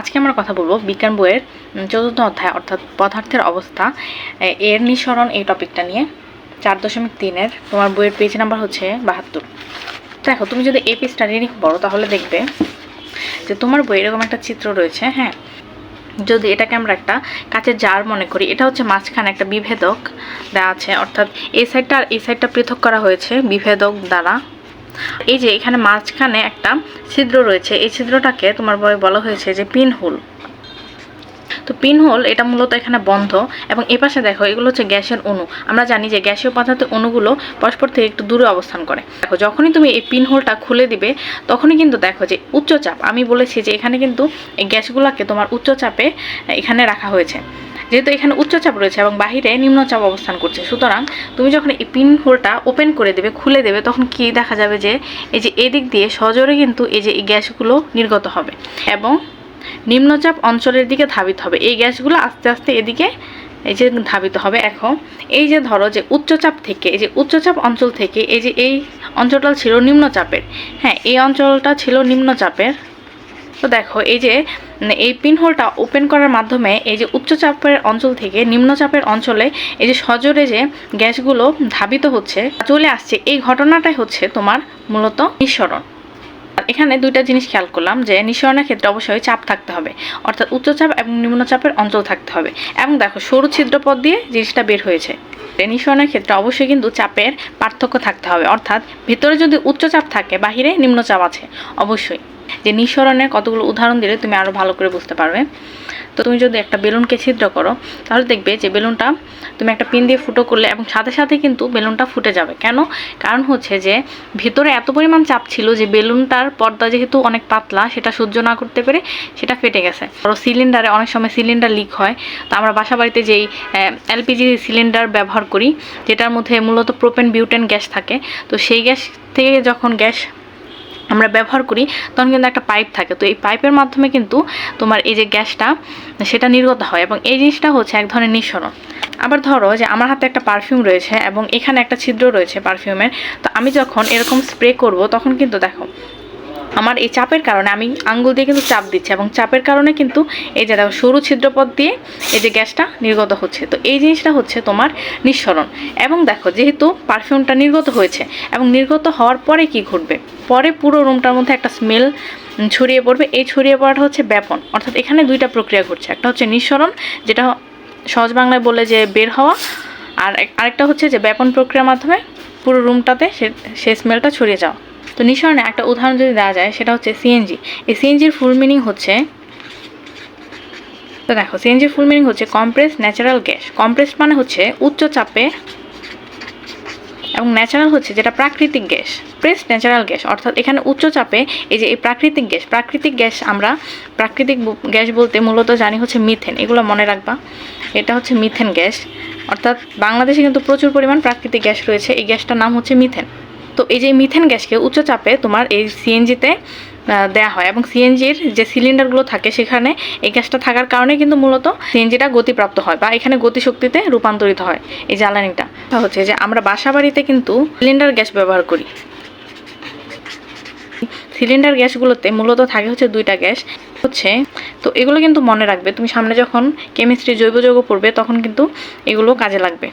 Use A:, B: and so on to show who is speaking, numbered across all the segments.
A: আজকে আমরা কথা বলব বিজ্ঞান বইয়ের চতুর্থ অধ্যায়, অর্থাৎ পদার্থের অবস্থা। এর নিঃসরণ এই টপিকটা নিয়ে, চার দশমিক তিনের। তোমার বইয়ের পেজ নাম্বার হচ্ছে বাহাত্তর। দেখো, তুমি যদি এই পেজটা রিডিং পড়ো তাহলে দেখবে যে তোমার বই এরকম একটা চিত্র রয়েছে হ্যাঁ? যদি এটাকে আমরা একটা কাচের জার মনে করি, এটা হচ্ছে মাঝখানে একটা বিভেদক দেওয়া আছে। অর্থাৎ এই সাইডটা আর এই সাইডটা পৃথক করা হয়েছে বিভেদক দ্বারা। এই যে এখানে মাঝখানে একটা ছিদ্র রয়েছে, এই ছিদ্রটাকে তোমার বই বলা হয়েছে যে পিন হোল তো পিন হোল এটা মূলত এখানে বন্ধ এবং এ পাশে দেখো, এগুলো হচ্ছে গ্যাসের অণু। আমরা জানি যে গ্যাসীয় পদার্থের অণুগুলো পরস্পর থেকে একটু দূরে অবস্থান করে। দেখো, যখনই তুমি এই পিন হোলটা খুলে দিবে, তখনই কিন্তু দেখো যে উচ্চচাপ আমি বলেছি যে এখানে কিন্তু এই গ্যাসগুলোকে তোমার উচ্চচাপে এখানে রাখা হয়েছে। যেহেতু এখানে উচ্চচাপ রয়েছে এবং বাহিরে নিম্নচাপ অবস্থান করছে, সুতরাং তুমি যখন এই পিন হোলটা ওপেন করে দেবে, খুলে দেবে, তখন কি দেখা যাবে যে এই যে এদিক দিয়ে সজোরে কিন্তু এই যে এই গ্যাসগুলো নির্গত হবে এবং নিম্নচাপ অঞ্চলের দিকে ধাবিত হবে। এই গ্যাসগুলো আস্তে আস্তে এদিকে এই যে ধাবিত হবে। এখন এই যে ধরো যে উচ্চচাপ থেকে, এই যে উচ্চচাপ অঞ্চল থেকে এই যে এই অঞ্চলটা ছিল নিম্নচাপের হ্যাঁ এই অঞ্চলটা ছিল নিম্নচাপের তো দেখো, এই যে এই পিনহোলটা ওপেন করার মাধ্যমে এই যে উচ্চচাপের অঞ্চল থেকে নিম্নচাপের অঞ্চলে এই যে সজোরে যে গ্যাসগুলো ধাবিত হচ্ছে, চলে আসছে, এই ঘটনাটাই হচ্ছে তোমার মূলত নিঃসরণ। এখানে দুইটা জিনিস খেয়াল করলাম যে নিঃসরণের ক্ষেত্রে অবশ্যই চাপ থাকতে হবে, অর্থাৎ উচ্চচাপ এবং নিম্নচাপের অঞ্চল থাকতে হবে। এবং দেখো, সরু ছিদ্রপথ দিয়ে জিনিসটা বের হয়েছে। নিঃসরণের ক্ষেত্রে অবশ্যই কিন্তু চাপের পার্থক্য থাকতে হবে, অর্থাৎ ভিতরে যদি উচ্চচাপ থাকে, বাহিরে নিম্নচাপ আছে, অবশ্যই। যে নিঃসরণের কতগুলো উদাহরণ দিলে তুমি আরও ভালো করে বুঝতে পারবে। তো তুমি যদি একটা বেলুনকে ছিদ্র করো, তাহলে দেখবে যে বেলুনটা তুমি একটা পিন দিয়ে ফুটো করলে এবং সাথে সাথে কিন্তু বেলুনটা ফুটে যাবে। কেন? কারণ হচ্ছে যে ভিতরে এত পরিমাণ চাপ ছিল যে বেলুনটার পর্দা যেহেতু অনেক পাতলা, সেটা সহ্য না করতে পেরে সেটা ফেটে গেছে। ধরো সিলিন্ডারে অনেক সময় সিলিন্ডার লিক হয়। তো আমরা বাসা বাড়িতে যেই এলপিজি সিলিন্ডার ব্যবহার করি, যেটার মধ্যে মূলত প্রোপেন বিউটেন গ্যাস থাকে। তো সেই গ্যাস থেকে যখন গ্যাস আমরা ব্যবহার করি, তখন কিন্তু একটা পাইপ থাকে। তো এই পাইপের মাধ্যমে কিন্তু তোমার এই যে গ্যাসটা, সেটা নির্গত হয় এবং এই জিনিসটা হচ্ছে এক ধরনের নিঃসরণ। আবার ধরো যে আমার হাতে একটা পারফিউম রয়েছে এবং এখানে একটা ছিদ্র রয়েছে পারফিউমের তো আমি যখন এরকম স্প্রে করব, তখন কিন্তু দেখো আমার এই চাপের কারণে আমি আঙ্গুল দিয়ে কিন্তু চাপ দিচ্ছি এবং চাপের কারণে কিন্তু এই যে সরু ছিদ্রপথ দিয়ে এই যে গ্যাসটা নির্গত হচ্ছে। তো এই জিনিসটা হচ্ছে তোমার নিঃসরণ। এবং দেখো যেহেতু পারফিউমটা নির্গত হয়েছে এবং নির্গত হওয়ার পরে কি ঘটবে? পরে পুরো রুমটার মধ্যে একটা স্মেল ছড়িয়ে পড়বে। এই ছড়িয়ে পড়াটা হচ্ছে ব্যাপন। অর্থাৎ এখানে দুইটা প্রক্রিয়া ঘটছে। একটা হচ্ছে নিঃসরণ, যেটা সহজ বাংলায় বলে যে বের হওয়া। আর আরেকটা হচ্ছে যে ব্যাপন প্রক্রিয়ার মাধ্যমে পুরো রুমটাতে সে সে স্মেলটা ছড়িয়ে যাওয়া। তো নিঃসরণে একটা উদাহরণ যদি দেওয়া যায়, সেটা হচ্ছে সিএনজি এই সিএনজির ফুল মিনিং হচ্ছে, তো দেখো সিএনজির ফুল মিনিং হচ্ছে কম্প্রেস ন্যাচারাল গ্যাস কম্প্রেস মানে হচ্ছে উচ্চ চাপে এবং ন্যাচারাল হচ্ছে যেটা প্রাকৃতিক গ্যাস। প্রেস ন্যাচারাল গ্যাস অর্থাৎ এখানে উচ্চ চাপে এই যে এই প্রাকৃতিক গ্যাস প্রাকৃতিক গ্যাস আমরা প্রাকৃতিক গ্যাস বলতে মূলত জানি হচ্ছে মিথেন এগুলো মনে রাখবা। এটা হচ্ছে মিথেন গ্যাস অর্থাৎ বাংলাদেশে কিন্তু প্রচুর পরিমাণ প্রাকৃতিক গ্যাস রয়েছে, এই গ্যাসটার নাম হচ্ছে মিথেন তো এই যে মিথেন গ্যাসকে উচ্চ চাপে তোমার এই সিএনজিতে দেওয়া হয় এবং সিএনজির যে সিলিন্ডারগুলো থাকে সেখানে এই গ্যাসটা থাকার কারণে কিন্তু মূলত সিএনজিটা গতিপ্রাপ্ত হয় বা এখানে গতিশক্তিতে রূপান্তরিত হয় এই জ্বালানিটা। হচ্ছে যে আমরা বাসা বাড়িতে কিন্তু সিলিন্ডার গ্যাস ব্যবহার করি। সিলিন্ডার গ্যাসগুলোতে মূলত থাকে হচ্ছে দুইটা গ্যাস। হচ্ছে, তো এগুলো কিন্তু মনে রাখবে, তুমি সামনে যখন কেমিস্ট্রি জৈব যৌগ পড়বে তখন কিন্তু এগুলো কাজে লাগবে।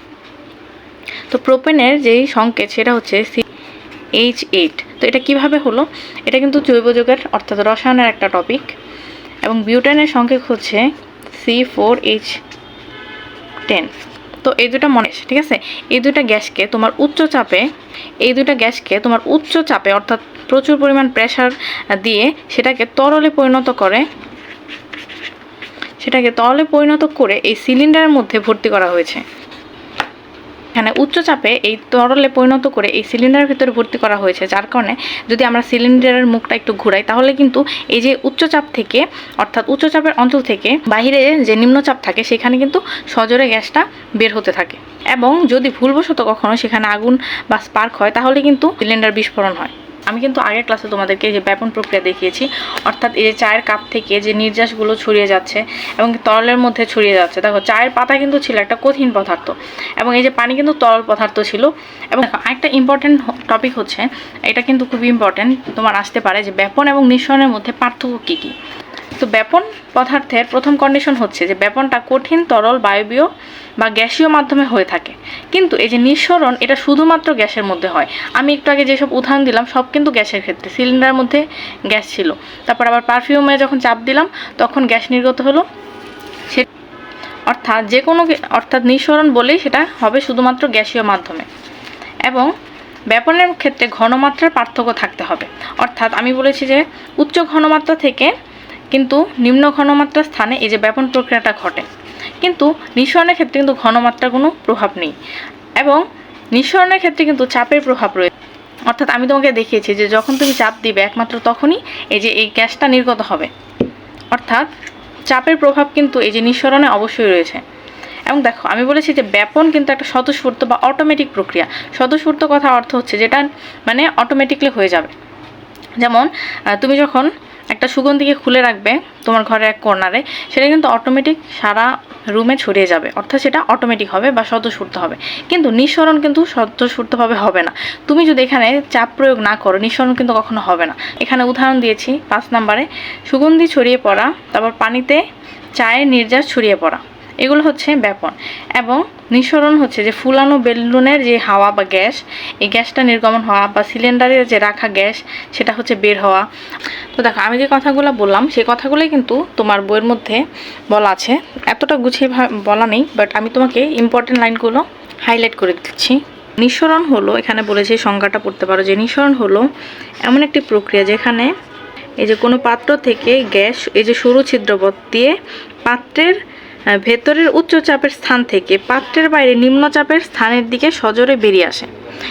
A: তো প্রোপেনের যেই সংকেত সেটা হচ্ছে সি এইচ এইট তো এটা কীভাবে হলো? এটা কিন্তু জৈব যৌগের, অর্থাৎ রসায়নের একটা টপিক এবং বিউটেনের সংকেত হচ্ছে সি ফোর এইচ টেন তো এই দুটা মনে ঠিক আছে? এই দুটা গ্যাসকে তোমার উচ্চ চাপে, এই দুটা গ্যাসকে তোমার উচ্চ চাপে, অর্থাৎ প্রচুর পরিমাণ প্রেশার দিয়ে সেটাকে তরলে পরিণত করে, সেটাকে তরলে পরিণত করে এই সিলিন্ডারের মধ্যে ভর্তি করা হয়েছে। এখানে উচ্চ চাপে এই তরলে পরিণত করে এই সিলিন্ডারের ভিতরে ভর্তি করা হয়েছে, যার কারণে যদি আমরা সিলিন্ডারের মুখটা একটু ঘুরাই, তাহলে কিন্তু এই যে উচ্চচাপ থেকে, অর্থাৎ উচ্চচাপের অঞ্চল থেকে বাহিরে যে নিম্নচাপ থাকে, সেখানে কিন্তু সজোরে গ্যাসটা বের হতে থাকে। এবং যদি ভুলবশত কখনো সেখানে আগুন বা স্পার্ক হয়, তাহলে কিন্তু সিলিন্ডার বিস্ফোরণ হয়। আমি কিন্তু আগের ক্লাসে তোমাদেরকে যে ব্যাপন প্রক্রিয়া দেখিয়েছি, অর্থাৎ এই যে চায়ের কাপ থেকে যে নির্যাসগুলো ছড়িয়ে যাচ্ছে এবং তরলের মধ্যে ছড়িয়ে যাচ্ছে। দেখো, চায়ের পাতা কিন্তু ছিল একটা কঠিন পদার্থ এবং এই যে পানি কিন্তু তরল পদার্থ ছিল এবং আরেকটা ইম্পর্টেন্ট টপিক হচ্ছে, এটা কিন্তু খুব ইম্পর্টেন্ট তোমার আসতে পারে যে ব্যাপন এবং নিঃসরণের মধ্যে পার্থক্য কী কী? তো ব্যাপন পদার্থের প্রথম কন্ডিশন হচ্ছে যে ব্যাপনটা কঠিন, তরল, বায়বীয় বা গ্যাসীয় মাধ্যমে হয়ে থাকে। কিন্তু এই যে নিঃসরণ, এটা শুধুমাত্র গ্যাসের মধ্যে হয়। আমি একটু আগে যেসব উদাহরণ দিলাম, সব কিন্তু গ্যাসের ক্ষেত্রে। সিলিন্ডারের মধ্যে গ্যাস ছিল। তারপর আবার পারফিউমে যখন চাপ দিলাম, তখন গ্যাস নির্গত হলো। সে অর্থাৎ যে কোনো অর্থাৎ নিঃসরণ বলেই সেটা হবে শুধুমাত্র গ্যাসীয় মাধ্যমে। এবং ব্যাপনের ক্ষেত্রে ঘনমাত্রার পার্থক্য থাকতে হবে। অর্থাৎ আমি বলেছি যে উচ্চ ঘনমাত্রা থেকে কিন্তু নিম্ন ঘনমাত্রার স্থানে এই যে ব্যাপন প্রক্রিয়াটা ঘটে। কিন্তু নিঃসরণের ক্ষেত্রে কিন্তু ঘনমাত্রার কোনো প্রভাব নেই এবং নিঃসরণের ক্ষেত্রে কিন্তু চাপের প্রভাব রয়েছে অর্থাৎ আমি তোমাকে দেখিয়েছি যে যখন তুমি চাপ দিবে একমাত্র তখনই এই যে এই গ্যাসটা নির্গত হবে। অর্থাৎ চাপের প্রভাব কিন্তু এই যে নিঃসরণে অবশ্যই রয়েছে। এবং দেখো, আমি বলেছি যে ব্যাপন কিন্তু একটা স্বতঃস্ফূর্ত বা অটোমেটিক প্রক্রিয়া। স্বতঃস্ফূর্ত কথা অর্থ হচ্ছে যেটা মানে অটোমেটিকলি হয়ে যাবে। যেমন তুমি যখন একটা সুগন্ধিকে খুলে রাখবে তোমার ঘরের এক কর্নারে, সেটা কিন্তু অটোমেটিক সারা রুমে ছড়িয়ে যাবে। অর্থাৎ সেটা অটোমেটিক হবে বা স্বতঃস্ফূর্ত হবে। কিন্তু নিঃসরণ কিন্তু স্বতঃস্ফূর্তভাবে হবে না। তুমি যদি এখানে চাপ প্রয়োগ না করো, নিঃসরণ কিন্তু কখনো হবে না। এখানে উদাহরণ দিয়েছি পাঁচ নাম্বারে, সুগন্ধি ছড়িয়ে পড়া, তারপর পানিতে চায়ের নির্যাস ছড়িয়ে পড়া। এগুলো হচ্ছে ব্যাপন। এবং নিঃসরণ হচ্ছে যে ফুলানো বেলুনের যে হাওয়া বা গ্যাস, এই গ্যাসটা নির্গমন হওয়া বা সিলিন্ডারে যে রাখা গ্যাস, সেটা হচ্ছে বের হওয়া। তো দেখো, আমি যে কথাগুলো বললাম, সেই কথাগুলোই কিন্তু তোমার বইয়ের মধ্যে বলা আছে। এতটা গুছিয়ে বলা নেই বাট আমি তোমাকে ইম্পর্টেন্ট লাইনগুলো হাইলাইট করে দিচ্ছি। নিঃসরণ হলো, এখানে বলেছি সংজ্ঞাটা পড়তে পারো যে নিঃসরণ হলো এমন একটি প্রক্রিয়া যেখানে এই যে কোনো পাত্র থেকে গ্যাস, এই যে সরু ছিদ্রপথ দিয়ে পাত্রের ভেতরের উচ্চ চাপের স্থান থেকে পাত্রের বাইরে নিম্ন চাপের স্থানের দিকে সজোরে বেরিয়ে আসে।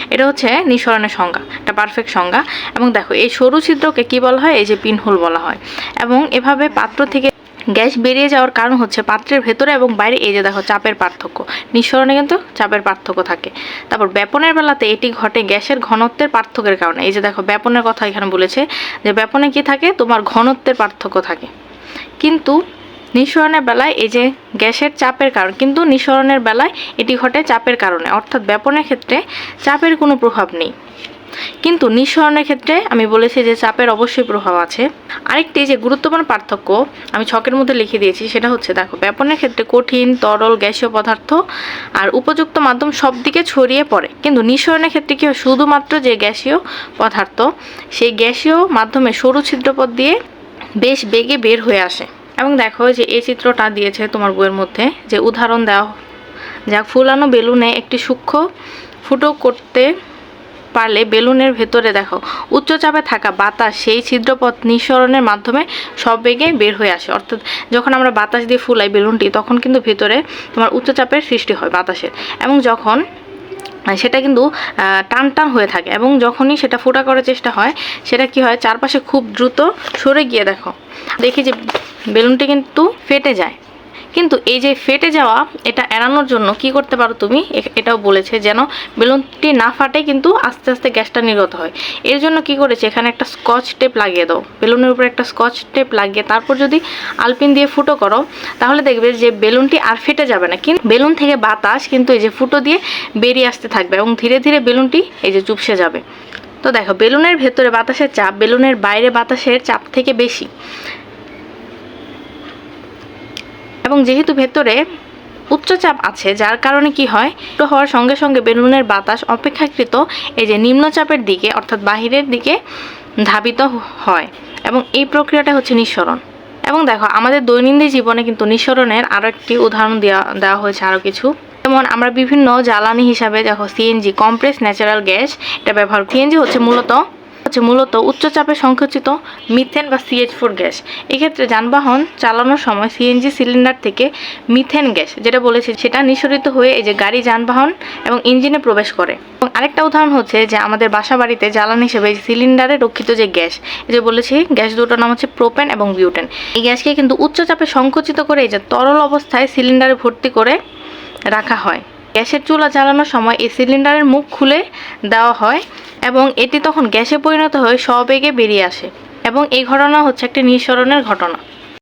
A: এটা হচ্ছে নিঃসরণের সংজ্ঞা এটা পারফেক্ট সংজ্ঞা। এবং দেখো, এই সরু ছিদ্রকে কি বলা হয়? এই যে পিনহোল বলা হয়। এবং এভাবে পাত্র থেকে গ্যাস বেরিয়ে যাওয়ার কারণ হচ্ছে পাত্রের ভেতরে এবং বাইরে এই যে দেখো চাপের পার্থক্য। নিঃসরণে কিন্তু চাপের পার্থক্য থাকে। তারপর ব্যাপনের বেলাতে এটি ঘটে গ্যাসের ঘনত্বের পার্থক্যের কারণে। এই যে দেখো, ব্যাপনের কথা এখানে বলেছে যে ব্যাপনে কি থাকে? তোমার ঘনত্বের পার্থক্য থাকে। কিন্তু নিঃসরণের বেলায় এই যে গ্যাসের চাপের কারণ, কিন্তু নিঃসরণের বেলায় এটি ঘটে চাপের কারণে, অর্থাৎ ব্যাপনের ক্ষেত্রে চাপের কোনো প্রভাব নেই। কিন্তু নিঃসরণের ক্ষেত্রে আমি বলেছি যে চাপের অবশ্যই প্রভাব আছে। আরেকটি যে গুরুত্বপূর্ণ পার্থক্য আমি ছকের মধ্যে লিখে দিয়েছি, সেটা হচ্ছে দেখো, ব্যাপনের ক্ষেত্রে কঠিন, তরল, গ্যাসীয় পদার্থ আর উপযুক্ত মাধ্যম সব দিকে ছড়িয়ে পড়ে। কিন্তু নিঃসরণের ক্ষেত্রে কি হয়? শুধুমাত্র যে গ্যাসীয় পদার্থ, সেই গ্যাসীয় মাধ্যমে সরু ছিদ্রপথ দিয়ে বেশ বেগে বের হয়ে আসে। এবং দেখো যে এই চিত্রটা দিয়েছে তোমার বইয়ের মধ্যে যে উদাহরণ দেওয়া যা ফুলানো বেলুনে একটি সূক্ষ্ম ফুটো করতে পারলে বেলুনের ভেতরে দেখো উচ্চচাপে থাকা বাতাস সেই ছিদ্রপথ নিঃসরণের মাধ্যমে সব বেগে বের হয়ে আসে। অর্থাৎ যখন আমরা বাতাস দিয়ে ফুলাই বেলুনটি, তখন কিন্তু ভেতরে তোমার উচ্চচাপের সৃষ্টি হয় বাতাসের। এবং যখন সেটা কিন্তু টান টান হয়ে থাকে এবং যখনই সেটা ফোটা করার চেষ্টা হয়, সেটা কি হয়? চারপাশে খুব দ্রুত সরে গিয়ে দেখো। দেখি যে বেলুনটি কিন্তু ফেটে যায়। কিন্তু এই যে ফেটে যাওয়া, এটা এড়ানোর জন্য কি করতে পারো তুমি? এটাও বলেছে যেন বেলুনটি না ফাটে কিন্তু আস্তে আস্তে গ্যাসটা নির্গত হয়। এর জন্য কি করেছে? এখানে একটা স্কচ টেপ লাগিয়ে দাও। বেলুনের উপরে একটা স্কচ টেপ লাগিয়ে তারপর যদি আলপিন দিয়ে ফুটো করো, তাহলে দেখবে যে বেলুনটি আর ফেটে যাবে না। কিন্তু বেলুন থেকে বাতাস কিন্তু এই যে ফুটো দিয়ে বেরিয়ে আসতে থাকবে এবং ধীরে ধীরে বেলুনটি এই যে চুপসে যাবে। তো দেখো, বেলুনের ভেতরে বাতাসের চাপ, বেলুনের বাইরে বাতাসের চাপ থেকে বেশি। এবং যেহেতু ভেতরে উচ্চচাপ আছে, যার কারণে কি হয়? হওয়ার সঙ্গে সঙ্গে বেলুনের বাতাস অপেক্ষাকৃত এই যে নিম্নচাপের দিকে, অর্থাৎ বাহিরের দিকে ধাবিত হয় এবং এই প্রক্রিয়াটা হচ্ছে নিঃসরণ। এবং দেখো, আমাদের দৈনন্দিন জীবনে কিন্তু নিঃসরণের আরও একটি উদাহরণ দেওয়া দেওয়া হয়েছে আরও কিছু। যেমন আমরা বিভিন্ন জ্বালানি হিসাবে দেখো সিএনজি কমপ্রেস ন্যাচারাল গ্যাস এটা ব্যবহার সিএনজি হচ্ছে মূলত হচ্ছে মূলত উচ্চচাপে সংকুচিত মিথেন বা সিএইচ ফোর গ্যাস। এক্ষেত্রে যানবাহন চালানোর সময় সিএনজি সিলিন্ডার থেকে মিথেন গ্যাস, যেটা বলেছি, সেটা নিঃসরিত হয়ে এই যে গাড়ি, যানবাহন এবং ইঞ্জিনে প্রবেশ করে। এবং আরেকটা উদাহরণ হচ্ছে যে আমাদের বাসা বাড়িতে জ্বালানি হিসেবে সিলিন্ডারে রক্ষিত যে গ্যাস, এই যে বলেছি, গ্যাস দুটোর নাম হচ্ছে প্রোপেন এবং বিউটেন এই গ্যাসকে কিন্তু উচ্চচাপে সংকুচিত করে এই যে তরল অবস্থায় সিলিন্ডারে ভর্তি করে রাখা হয়। গ্যাসের চুলা জ্বালানোর সময় এই সিলিন্ডারের মুখ খুলে দেওয়া হয়। এবং এটি তখন গ্যাসে পরিণত হয়ে সবেগে বেরিয়ে আসে এবং এই ঘটনা হচ্ছে একটি নিঃসরণের ঘটনা।